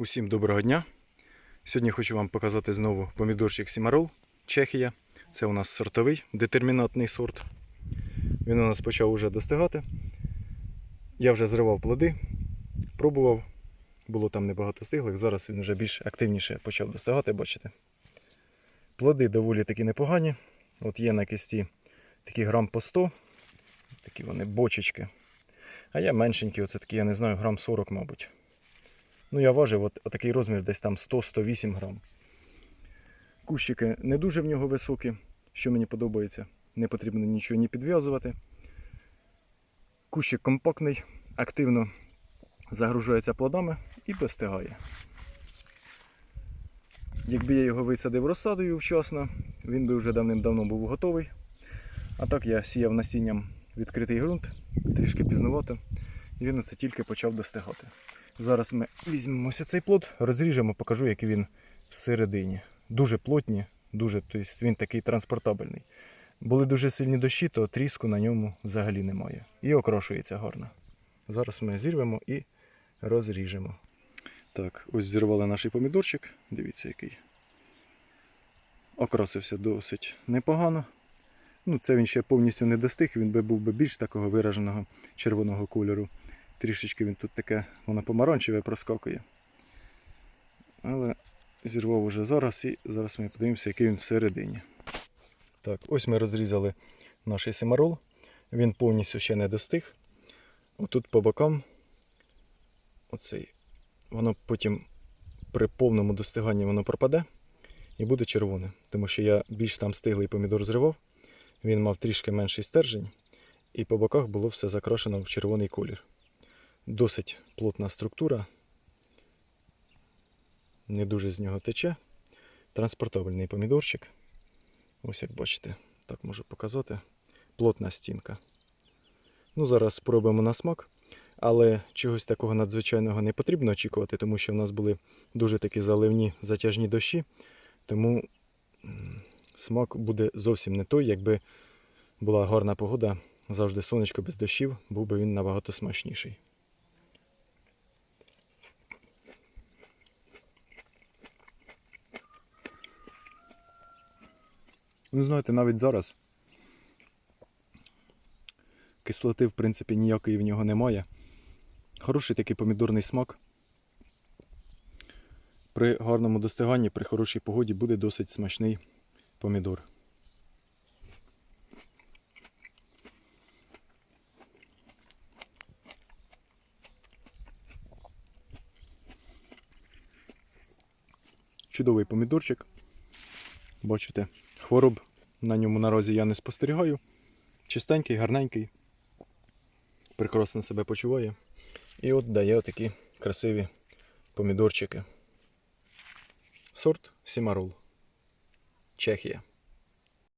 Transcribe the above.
Усім доброго дня. Сьогодні хочу вам показати знову помідорчик Сімарол, Чехія. Це у нас сортовий детермінатний сорт. Він у нас почав уже достигати. Я вже зривав плоди, пробував. Було там небагато стиглих. Зараз він вже більш активніше почав достигати, бачите. Плоди доволі таки непогані. От є на кисті такі грам по 100. Такі вони бочечки. А я меншенькі, оце такі, я не знаю, грам 40, мабуть. Ну, я важив от, отакий розмір десь там 100-108 грам. Кущики не дуже в нього високі, що мені подобається. Не потрібно нічого ні підв'язувати. Кущик компактний, активно загружається плодами і достигає. Якби я його висадив розсадою вчасно, він би вже давним-давно був готовий. А так я сіяв насінням відкритий ґрунт, трішки пізнувато, він оце тільки почав достигати. Зараз ми візьмемося цей плод, розріжемо, покажу, який він всередині. Дуже плотні, дуже, тобто він такий транспортабельний. Були дуже сильні дощі, то тріску на ньому взагалі немає. І окрошується гарно. Зараз ми зірвемо і розріжемо. Так, ось зірвали наш помідорчик. Дивіться, який. Окрасився досить непогано. Ну, це він ще повністю не достиг, він би був би більш такого вираженого червоного кольору. Трішечки він тут таке, воно помаранчеве проскакує. Але зірвав уже зараз і зараз ми подивимося, який він всередині. Так, ось ми розрізали наш семарол. Він повністю ще не достиг. Отут по бокам, оцей, воно потім при повному достиганні воно пропаде і буде червоне. Тому що я більш там стиглий помідор зривав. Він мав трішки менший стержень, і по боках було все закрашено в червоний колір. Досить плотна структура. Не дуже з нього тече. Транспортабельний помідорчик. Ось як бачите, так можу показати. Плотна стінка. Ну, зараз спробуємо на смак. Але чогось такого надзвичайного не потрібно очікувати, тому що в нас були дуже такі заливні затяжні дощі. Тому смак буде зовсім не той, якби була гарна погода, завжди сонечко без дощів, був би він набагато смачніший. Ну, знаєте, навіть зараз кислоти, в принципі, ніякої в нього немає. Хороший такий помідорний смак. При гарному достиганні, при хорошій погоді буде досить смачний помідор. Чудовий помідорчик. Бачите, хвороб на ньому наразі я не спостерігаю. Чистенький, гарненький. Прекрасно себе почуває. І от дає такі красиві помідорчики. Сорт Сімарол. Чехія.